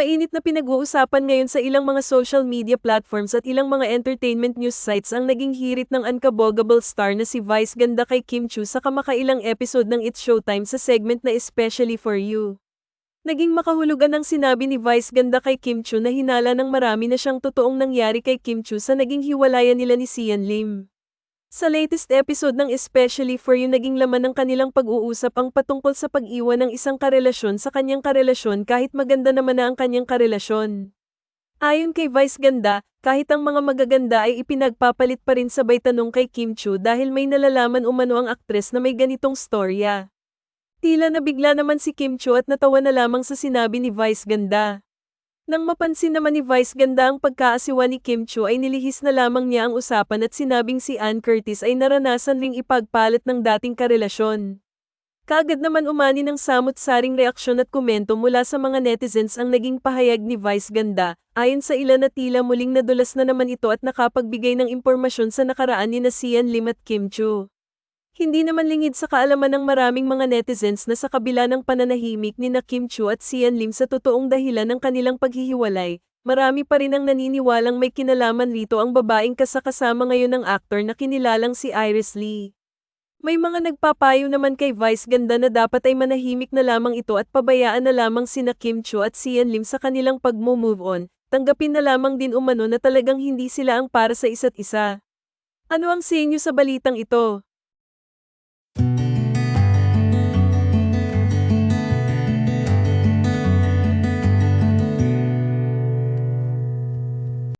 Mainit na pinag-uusapan ngayon sa ilang mga social media platforms at ilang mga entertainment news sites ang naging hirit ng unkabogable star na si Vice Ganda kay Kim Chu sa kamakailang episode ng It's Showtime sa segment na Especially For You. Naging makahulugan ang sinabi ni Vice Ganda kay Kim Chu na hinala ng marami na siyang totoong nangyari kay Kim Chu sa naging hiwalayan nila ni Sian Lim. Sa latest episode ng Especially For You naging laman ng kanilang pag-uusap ang patungkol sa pag-iwan ng isang karelasyon sa kanyang karelasyon kahit maganda naman na ang kanyang karelasyon. Ayon kay Vice Ganda, kahit ang mga magaganda ay ipinagpapalit pa rin sabay tanong kay Kim Chu dahil may nalalaman umano ang aktres na may ganitong storya. Tila nabigla naman si Kim Chu at natawa na lamang sa sinabi ni Vice Ganda. Nang mapansin naman ni Vice Ganda ang pagkaasiwa ni Kim Chu ay nilihis na lamang niya ang usapan at sinabing si Ann Curtis ay naranasan ring ipagpalit ng dating karelasyon. Kagad naman umani ng samot-saring reaksyon at komento mula sa mga netizens ang naging pahayag ni Vice Ganda, ayon sa ilan na tila muling nadulas na naman ito at nakapagbigay ng impormasyon sa nakaraan ni na Sian Lim at Kim Chu. Hindi naman lingid sa kaalaman ng maraming mga netizens na sa kabila ng pananahimik ni na Kim Chu at Sian Lim sa totoong dahilan ng kanilang paghihiwalay, marami pa rin ang naniniwalang may kinalaman rito ang babaeng kasakasama ngayon ng aktor na kinilalang si Iris Lee. May mga nagpapayo naman kay Vice Ganda na dapat ay manahimik na lamang ito at pabayaan na lamang sina Kim Chu at Sian Lim sa kanilang pag-move on, tanggapin na lamang din umano na talagang hindi sila ang para sa isa't isa. Ano ang sa inyo sa balitang ito?